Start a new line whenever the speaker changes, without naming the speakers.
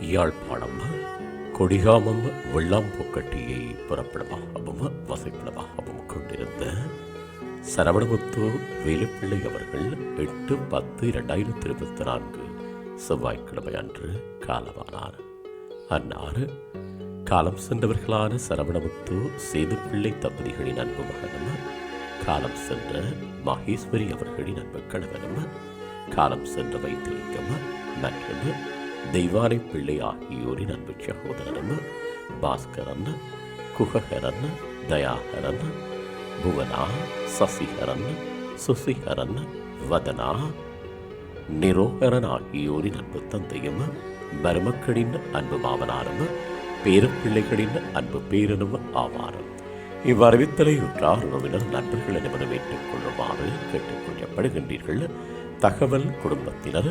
யாழ்ப்பாணம் கொடிகாமம் வெள்ளாம்பூக்கட்டியை புறப்படமாகவும் வசைப்படமாகவும் கொண்டிருந்த சரவணமுத்து வேலுப்பிள்ளை அவர்கள் எட்டு பத்து இரண்டாயிரத்தி இருபத்தி நான்கு செவ்வாய்க்கிழமை அன்று காலமானார். அன்னார் காலம் சென்றவர்களான சரவணமுத்து சேதுப்பிள்ளை தம்பதிகளின் அன்பு மகனும் காலம் சென்ற மகேஸ்வரி அவர்களின் அன்பு கணவனும் காலம் சென்ற வைத்திலிங்கம் மற்றும் தெய்வாரை பிள்ளை ஆகியோரின் அன்பு சகோதரன் பாஸ்கரன் குகஹரன் தயாகரன் புவனா சசிகரன் சுசிகரன் வதனா நிரோகரன் ஆகியோரின் அன்பு தந்தையும் மருமக்களின் அன்பு மாமனாரும் பேரப்பிள்ளைகளின் அன்பு பேரனும் ஆவாரும் இவ்வறிவித்தலை உற்றார் உறவினர் நண்பர்கள் அனைவரும் ஏற்றுக் கொள்ளுமாறு கேட்டுக் கொள்ளப்படுகின்றீர்கள் தகவல் குடும்பத்தினர்